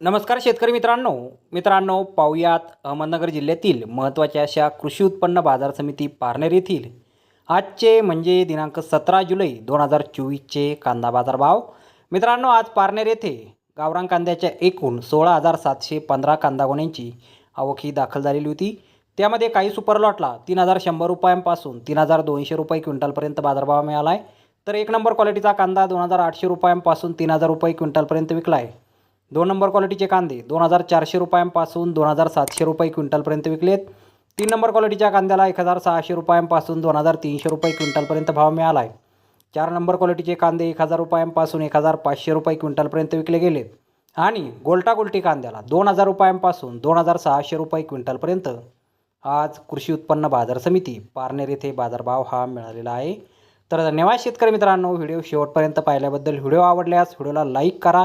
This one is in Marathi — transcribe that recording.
नमस्कार शेतकरी मित्रांनो. मित्रांनो पाहुयात अहमदनगर जिल्ह्यातील महत्त्वाच्या अशा कृषी उत्पन्न बाजार समिती पारनेर येथील. आजचे म्हणजे दिनांक सतरा जुलै दोन हजार चोवीसचे कांदा बाजार भाव मित्रांनो आज पारनेर येथे गावरान कांद्याच्या एकूण सोळा हजार सातशे पंधरा कांदा गोण्यांची आवक ही दाखल झालेली होती. त्यामध्ये काही सुपर लॉटला तीन हजार शंभर रुपयांपासून तीन हजार दोनशे रुपये क्विंटलपर्यंत बाजारभाव मिळाला आहे. तर एक नंबर क्वालिटीचा कांदा दोन हजार आठशे रुपयांपासून तीन हजार रुपये क्विंटलपर्यंत विकला आहे. दोन नंबर क्वालिटीचे कांदे दोन हजार चारशे रुपयांपासून दोन हजार सातशे रुपये क्विंटलपर्यंत विकलेत. तीन नंबर क्वालिटीच्या कांद्याला एक हजार सहाशे रुपयांपासून दोन हजार तीनशे रुपये क्विंटलपर्यंत भाव मिळाला आहे चार नंबर क्वालिटीचे कांदे एक हजार रुपयांपासून एक हजार पाचशे रुपये क्विंटलपर्यंत विकले गेलेत आणि गोल्टा गोल्टी कांद्याला दोन हजार रुपयांपासून दोन हजार सहाशे रुपये क्विंटलपर्यंत. आज कृषी उत्पन्न बाजार समिती पारनेर येथे बाजारभाव हा मिळालेला आहे. तर धन्यवाद शेतकरी मित्रांनो व्हिडिओ शेवटपर्यंत पाहिल्याबद्दल व्हिडिओ आवडल्यास व्हिडिओला लाईक करा.